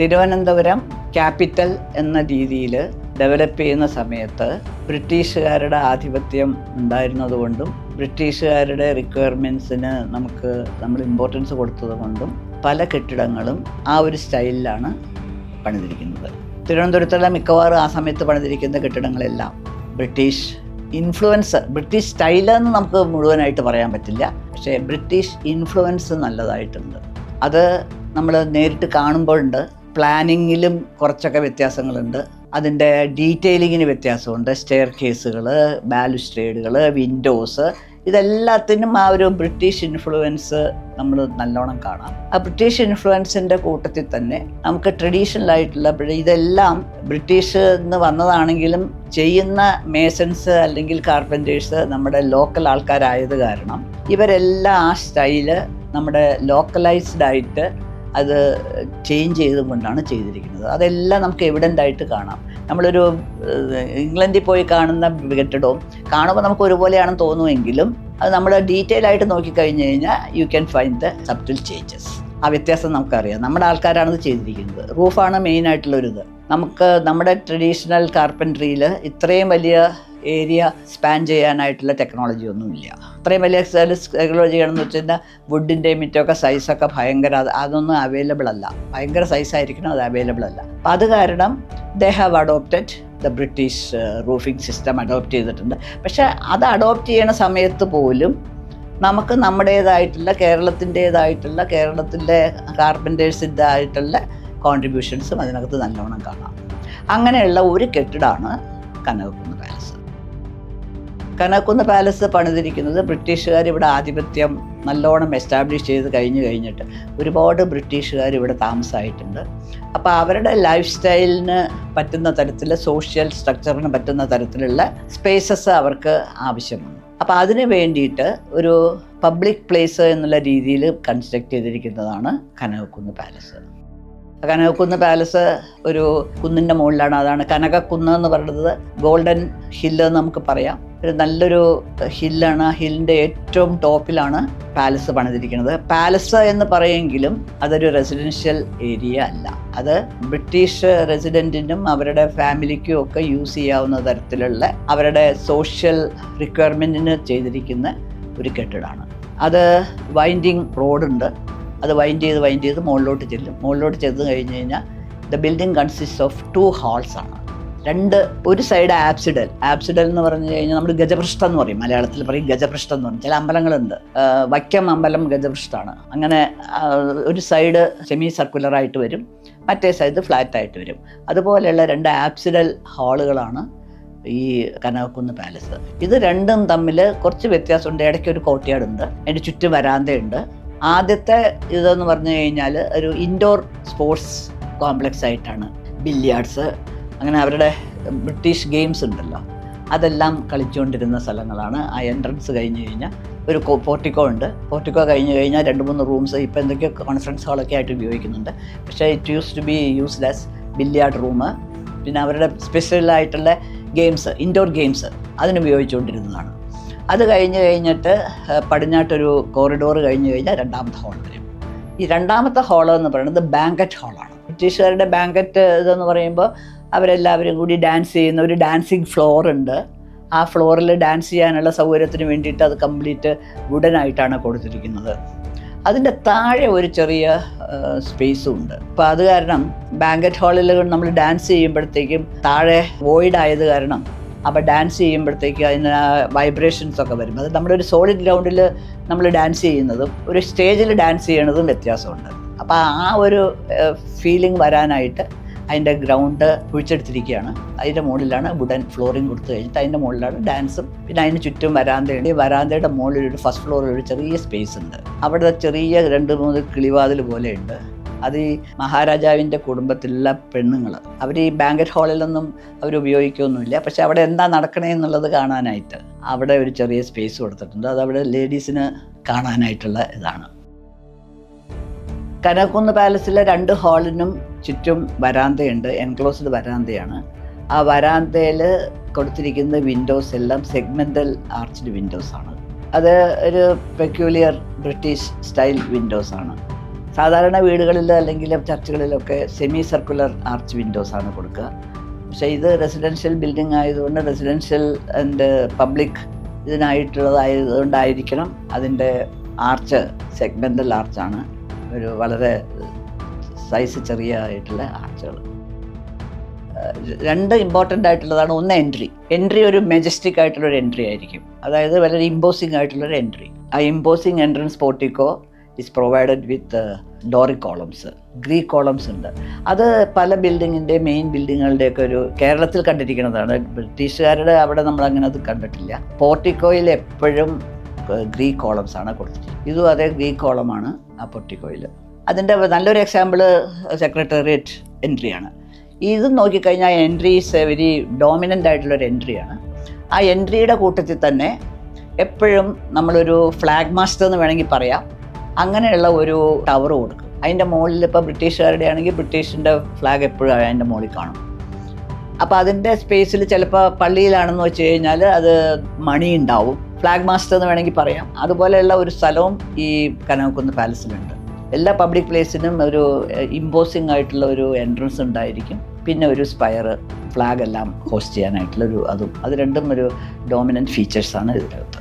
Thiruvananthapuram capital എന്ന രീതിയിൽ develop ചെയ്യുന്ന സമയത്ത് ബ്രിട്ടീഷുകാരുടെ ആധിപത്യം ഉണ്ടായിരുന്നതുകൊണ്ടും ബ്രിട്ടീഷുകാരുടെ റിക്വയർമെന്റ്സിന് നമുക്ക് നമ്മൾ ഇമ്പോർട്ടൻസ് കൊടുത്തതുകൊണ്ടും പല കെട്ടിടങ്ങളും ആ ഒരു സ്റ്റൈലിലാണ് പണിതിരിക്കുന്നത്. തിരുവനന്തപുരത്തുള്ള മിക്കവാറും ആ സമയത്ത് പണിതിരിക്കുന്ന കെട്ടിടങ്ങളെല്ലാം ബ്രിട്ടീഷ് ഇൻഫ്ലുവൻസ് ബ്രിട്ടീഷ് സ്റ്റൈലെന്ന് നമുക്ക് മുഴുവനായിട്ട് പറയാൻ പറ്റില്ല. പക്ഷേ ബ്രിട്ടീഷ് ഇൻഫ്ലുവൻസ് നല്ലതായിട്ടുണ്ട്. അത് നമ്മൾ നേരിട്ട് കാണുമ്പോഴുണ്ട്. പ്ലാനിങ്ങിലും കുറച്ചൊക്കെ വ്യത്യാസങ്ങളുണ്ട്. അതിന്റെ ഡീറ്റെയിലിങ്ങിന് വ്യത്യാസമുണ്ട്. സ്റ്റെയർ കേസുകൾ ബാലുസ്ട്രേഡുകൾ വിൻഡോസ് ഇതെല്ലാത്തിനും ആ ഒരു ബ്രിട്ടീഷ് ഇൻഫ്ലുവൻസ് നമ്മൾ നല്ലോണം കാണാം. ആ ബ്രിട്ടീഷ് ഇൻഫ്ലുവൻസിന്റെ കൂട്ടത്തിൽ തന്നെ നമുക്ക് ട്രഡീഷണൽ ആയിട്ടുള്ള ഇതെല്ലാം ബ്രിട്ടീഷ് നിന്ന് വന്നതാണെങ്കിലും ചെയ്യുന്ന മേസൺസ് അല്ലെങ്കിൽ കാർപ്പന്റേഴ്സ് നമ്മുടെ ലോക്കൽ ആൾക്കാരായത് കാരണം ഇവരെല്ലാം ആ സ്റ്റൈൽ നമ്മുടെ ലോക്കലൈസ്ഡ് ആയിട്ട് അത് ചേഞ്ച് ചെയ്തുകൊണ്ടാണ് ചെയ്തിരിക്കുന്നത്. അതെല്ലാം നമുക്ക് എവിഡന്റ് ആയിട്ട് കാണാം. നമ്മളൊരു ഇംഗ്ലണ്ടിൽ പോയി കാണുന്ന കെട്ടിടവും കാണുമ്പോൾ നമുക്ക് ഒരുപോലെയാണെന്ന് തോന്നുമെങ്കിലും അത് നമ്മൾ ഡീറ്റെയിൽ ആയിട്ട് നോക്കിക്കഴിഞ്ഞ് കഴിഞ്ഞാൽ you can find the subtle changes ആ വ്യത്യാസം നമുക്കറിയാം. നമ്മുടെ ആൾക്കാരാണ് ചെയ്തിരിക്കുന്നത്. റൂഫാണ് മെയിൻ ആയിട്ടുള്ളൊരിത്. നമുക്ക് നമ്മുടെ ട്രഡീഷണൽ കാർപ്പൻട്രിയിൽ ഇത്രയും വലിയ ഏരിയ സ്പാൻ ചെയ്യാനായിട്ടുള്ള ടെക്നോളജി ഒന്നുമില്ല. അത്രയും വലിയ ടെക്നോളജി ആണെന്ന് വെച്ച് കഴിഞ്ഞാൽ വുഡിന്റെയും മറ്റൊക്കെ സൈസൊക്കെ ഭയങ്കര അത് അതൊന്നും അവൈലബിൾ അല്ല. ഭയങ്കര സൈസായിരിക്കണം അത് അവൈലബിൾ അല്ല. അപ്പം അത് കാരണം they have adopted the British roofing system adopt ചെയ്തിട്ടുണ്ട്. പക്ഷേ അത് അഡോപ്റ്റ് ചെയ്യണ സമയത്ത് പോലും നമുക്ക് നമ്മുടേതായിട്ടുള്ള കേരളത്തിന്റേതായിട്ടുള്ള കേരളത്തിന്റെ കാർപ്പന്റേഴ്സിന്റെ ആയിട്ടുള്ള കോൺട്രിബ്യൂഷൻസും അതിനകത്ത് നല്ലോണം കാണാം. അങ്ങനെയുള്ള ഒരു കെട്ടിടമാണ് കനകക്കുന്ന് പാലസ് കനകക്കുന്ന് പാലസ് പണിതിരിക്കുന്നത് ബ്രിട്ടീഷുകാർ ഇവിടെ ആധിപത്യം നല്ലോണം എസ്റ്റാബ്ലിഷ് ചെയ്ത് കഴിഞ്ഞു കഴിഞ്ഞിട്ട് ഒരുപാട് ബ്രിട്ടീഷുകാർ ഇവിടെ താമസമായിട്ടുണ്ട് അപ്പോൾ അവരുടെ ലൈഫ് സ്റ്റൈലിന് പറ്റുന്ന തരത്തിൽ സോഷ്യൽ സ്ട്രക്ചറിന് പറ്റുന്ന തരത്തിലുള്ള സ്പേസസ് അവർക്ക് ആവശ്യമാണ്. അപ്പോൾ അതിന് വേണ്ടിയിട്ട് ഒരു പബ്ലിക് പ്ലേസ് എന്നുള്ള രീതിയിൽ കൺസ്ട്രക്ട് ചെയ്തിരിക്കുന്നതാണ് കനകക്കുന്ന് പാലസ് കനകക്കുന്ന് പാലസ് ഒരു കുന്നിന്റെ മുകളിലാണ്. അതാണ് കനകക്കുന്ന് എന്ന് പറയുന്നത് ഗോൾഡൻ ഹില്ല് എന്ന് നമുക്ക് പറയാം. ഒരു നല്ലൊരു ഹില്ലാണ് ആ ഹില്ലിന്റെ ഏറ്റവും ടോപ്പിലാണ് പാലസ് പണിതിരിക്കുന്നത്. പാലസ് എന്ന് പറയുമെങ്കിലും അതൊരു റെസിഡൻഷ്യൽ ഏരിയ അല്ല. അത് ബ്രിട്ടീഷ് റെസിഡന്റിനും അവരുടെ ഫാമിലിക്കും ഒക്കെ യൂസ് ചെയ്യാവുന്ന തരത്തിലുള്ള അവരുടെ സോഷ്യൽ റിക്വയർമെന്റിന് ചെയ്തിരിക്കുന്ന ഒരു കെട്ടിടമാണ്. അത് വൈൻഡിങ് റോഡുണ്ട് അത് വൈൻഡ് ചെയ്ത് വൈൻഡ് ചെയ്ത് മുകളിലോട്ട് ചെല്ലും. മുകളിലോട്ട് ചെന്ന് കഴിഞ്ഞ് കഴിഞ്ഞാൽ the building consist of two halls ആണ്. രണ്ട് ഒരു സൈഡ് ആപ്സിഡൽ ആപ്സിഡൽ എന്ന് പറഞ്ഞു കഴിഞ്ഞാൽ നമ്മൾ ഗജപൃഷ്ഠം എന്ന് പറയും. മലയാളത്തിൽ പറയും ഗജപൃഷ്ഠം എന്ന് പറയും. ചില അമ്പലങ്ങളുണ്ട്. വൈക്കം അമ്പലം ഗജപൃഷ്ഠമാണ് അങ്ങനെ ഒരു സൈഡ് സെമി സർക്കുലറായിട്ട് വരും. മറ്റേ സൈഡ് ഫ്ലാറ്റ് ആയിട്ട് വരും. അതുപോലെയുള്ള രണ്ട് ആപ്സിഡൽ ഹാളുകളാണ് ഈ കനകക്കുന്ന് പാലസ് ഇത് രണ്ടും തമ്മിൽ കുറച്ച് വ്യത്യാസമുണ്ട്. ഇടയ്ക്ക് ഒരു കോട്ടയാടുണ്ട്. അതിന്റെ ചുറ്റും വരാന്തയുണ്ട്. ആദ്യത്തെ ഇതെന്ന് പറഞ്ഞു കഴിഞ്ഞാൽ ഒരു ഇൻഡോർ സ്പോർട്സ് കോംപ്ലക്സ് ആയിട്ടാണ് ബില്ലിയാർഡ്സ് അങ്ങനെ അവരുടെ ബ്രിട്ടീഷ് ഗെയിംസ് ഉണ്ടല്ലോ. അതെല്ലാം കളിച്ചുകൊണ്ടിരുന്ന സ്ഥലങ്ങളാണ്. ആ എൻട്രൻസ് കഴിഞ്ഞ് കഴിഞ്ഞാൽ ഒരു പോർട്ടിക്കോ ഉണ്ട്. പോർട്ടിക്കോ കഴിഞ്ഞ് കഴിഞ്ഞാൽ രണ്ട് മൂന്ന് റൂംസ് ഇപ്പോൾ എന്തൊക്കെയോ കോൺഫറൻസ് ഹാളൊക്കെ ആയിട്ട് ഉപയോഗിക്കുന്നുണ്ട്. പക്ഷേ it use to be used as billiard room പിന്നെ അവരുടെ സ്പെഷ്യലായിട്ടുള്ള ഗെയിംസ് ഇൻഡോർ ഗെയിംസ് അതിന് ഉപയോഗിച്ചുകൊണ്ടിരുന്നതാണ് അത് കഴിഞ്ഞ് കഴിഞ്ഞിട്ട് പടിഞ്ഞാട്ടൊരു കോറിഡോർ കഴിഞ്ഞ് കഴിഞ്ഞാൽ രണ്ടാമത്തെ ഹാൾ വരും. ഈ രണ്ടാമത്തെ ഹാൾ എന്ന് പറയുന്നത് ബാങ്കറ്റ് ഹാളാണ് ബ്രിട്ടീഷുകാരുടെ ബാങ്കറ്റ് ഇതെന്ന് പറയുമ്പോൾ അവരെല്ലാവരും കൂടി ഡാൻസ് ചെയ്യുന്ന ഒരു ഡാൻസിങ് ഫ്ലോർ ഉണ്ട്. ആ ഫ്ലോറിൽ ഡാൻസ് ചെയ്യാനുള്ള സൗകര്യത്തിന് വേണ്ടിയിട്ട് അത് കംപ്ലീറ്റ് വുഡനായിട്ടാണ് കൊടുത്തിരിക്കുന്നത്. അതിന്റെ താഴെ ഒരു ചെറിയ സ്പേസും ഉണ്ട്. അപ്പോൾ അത് കാരണം ബാങ്കറ്റ് ഹാളിൽ നമ്മൾ ഡാൻസ് ചെയ്യുമ്പോഴത്തേക്കും താഴെ വോയിഡ് ആയത് കാരണം അപ്പോൾ ഡാൻസ് ചെയ്യുമ്പോഴത്തേക്ക് അതിന് വൈബ്രേഷൻസ് ഒക്കെ വരും. അത് നമ്മുടെ ഒരു സോളിഡ് ഗ്രൗണ്ടിൽ നമ്മൾ ഡാൻസ് ചെയ്യുന്നതും ഒരു സ്റ്റേജിൽ ഡാൻസ് ചെയ്യണതും വ്യത്യാസമുണ്ട്. അപ്പോൾ ആ ഒരു ഫീലിംഗ് വരാനായിട്ട് അതിന്റെ ഗ്രൗണ്ട് കുഴിച്ചെടുത്തിരിക്കുകയാണ്. അതിന്റെ മുകളിലാണ് വുഡൻ ഫ്ലോറിങ് കൊടുത്തു കഴിഞ്ഞിട്ട് അതിന്റെ മുകളിലാണ് ഡാൻസും പിന്നെ അതിന് ചുറ്റും വരാന്തയുണ്ട്. ഈ വരാന്തയുടെ മുകളിൽ ഒരു ഫസ്റ്റ് ഫ്ലോറിൽ ഒരു ചെറിയ സ്പേസ് ഉണ്ട്. അവിടെ ചെറിയ രണ്ട് മൂന്ന് കിളിവാതിൽ പോലെയുണ്ട് അത് ഈ മഹാരാജാവിന്റെ കുടുംബത്തിലുള്ള പെണ്ണുങ്ങൾ. അവർ ഈ ബാങ്കറ്റ് ഹാളിലൊന്നും അവർ ഉപയോഗിക്കുകയൊന്നുമില്ല. പക്ഷെ അവിടെ എന്താ നടക്കണേ എന്നുള്ളത് കാണാനായിട്ട് അവിടെ ഒരു ചെറിയ സ്പേസ് കൊടുത്തിട്ടുണ്ട്. അത് അവിടെ ലേഡീസിന് കാണാനായിട്ടുള്ള ഇതാണ്. കനകുന്ന് പാലസിലെ രണ്ട് ഹാളിനും ചുറ്റും വരാന്തയുണ്ട്. എൻക്ലോസ്ഡ് വരാന്തയാണ്. ആ വരാന്തയിൽ കൊടുത്തിരിക്കുന്ന വിൻഡോസ് എല്ലാം സെഗ്മെന്റൽ ആർച്ച്ഡ് വിൻഡോസ് ആണ്. അത് ഒരു പെക്യൂലിയർ ബ്രിട്ടീഷ് സ്റ്റൈൽ വിൻഡോസ് ആണ്. സാധാരണ വീടുകളിൽ അല്ലെങ്കിൽ ചർച്ചുകളിലൊക്കെ സെമി സർക്കുലർ ആർച്ച് വിൻഡോസ് ആണ് കൊടുക്കുക. പക്ഷേ ഇത് റെസിഡൻഷ്യൽ ബിൽഡിംഗ് ആയതുകൊണ്ട് റെസിഡൻഷ്യൽ ആൻഡ് പബ്ലിക് ഇതിനായിട്ടുള്ളതായതുകൊണ്ടായിരിക്കണം അതിന്റെ ആർച്ച് സെഗ്മെന്റൽ ആർച്ചാണ് ഒരു വളരെ സൈസ് ചെറിയ ആയിട്ടുള്ള ആർച്ചുകൾ രണ്ട് ഇമ്പോർട്ടന്റ് ആയിട്ടുള്ളതാണ് ഒന്ന് എൻട്രി എൻട്രി ഒരു മെജസ്റ്റിക് ആയിട്ടുള്ളൊരു എൻട്രി ആയിരിക്കും. അതായത് വളരെ ഇമ്പോസിംഗ് ആയിട്ടുള്ളൊരു എൻട്രി ആ imposing entrance portico is provided with doric columns Greek columns ഉണ്ട്. അത് പല ബിൽഡിങ്ങിന്റെ മെയിൻ ബിൽഡിങ്ങുകളുടെയൊക്കെ ഒരു കേരളത്തിൽ കണ്ടിരിക്കുന്നതാണ്. ബ്രിട്ടീഷുകാരുടെ അവിടെ നമ്മൾ അങ്ങനെ അത് കണ്ടിട്ടില്ല. പോർട്ടിക്കോയിൽ എപ്പോഴും ഗ്രീക്ക് കോളംസ് ആണ് കൊടുത്തിട്ടുള്ളത്. ഇതും അതേ ഗ്രീക്ക് കോളമാണ് ആ പോർട്ടിക്കോയിൽ അതിന്റെ നല്ലൊരു എക്സാമ്പിൾ സെക്രട്ടേറിയറ്റ് എൻട്രിയാണ് ഇത് നോക്കിക്കഴിഞ്ഞാൽ entry is a very dominant ആയിട്ടുള്ളൊരു എൻട്രിയാണ് ആ എൻട്രിയുടെ കൂട്ടത്തിൽ തന്നെ എപ്പോഴും നമ്മളൊരു ഫ്ലാഗ് മാസ്റ്റർ എന്ന് വേണമെങ്കിൽ പറയാം. അങ്ങനെയുള്ള ഒരു ടവർ കൊടുക്കും. അതിന്റെ മുകളിൽ ഇപ്പോൾ ബ്രിട്ടീഷുകാരുടെ ആണെങ്കിൽ ബ്രിട്ടീഷിന്റെ ഫ്ലാഗ് എപ്പോഴും അതിന്റെ മുകളിൽ കാണും. അപ്പോൾ അതിന്റെ സ്പേസിൽ ചിലപ്പോൾ പള്ളിയിലാണെന്ന് വെച്ച് കഴിഞ്ഞാൽ അത് മണി ഉണ്ടാവും. ഫ്ലാഗ് മാസ്റ്റർ എന്ന് വേണമെങ്കിൽ പറയാം. അതുപോലെയുള്ള ഒരു സ്ഥലവും ഈ കനകക്കുന്ന് പാലസിലുണ്ട് എല്ലാ പബ്ലിക് പ്ലേസിനും ഒരു ഇമ്പോസിംഗ് ആയിട്ടുള്ള ഒരു എൻട്രൻസ് ഉണ്ടായിരിക്കും. പിന്നെ ഒരു സ്പയർ ഫ്ലാഗ് എല്ലാം ഹോസ്റ്റ് ചെയ്യാനായിട്ടുള്ള ഒരു അതും. അത് രണ്ടും ഒരു ഡോമിനന്റ് ഫീച്ചേഴ്സാണ് ഇതിനകത്ത്.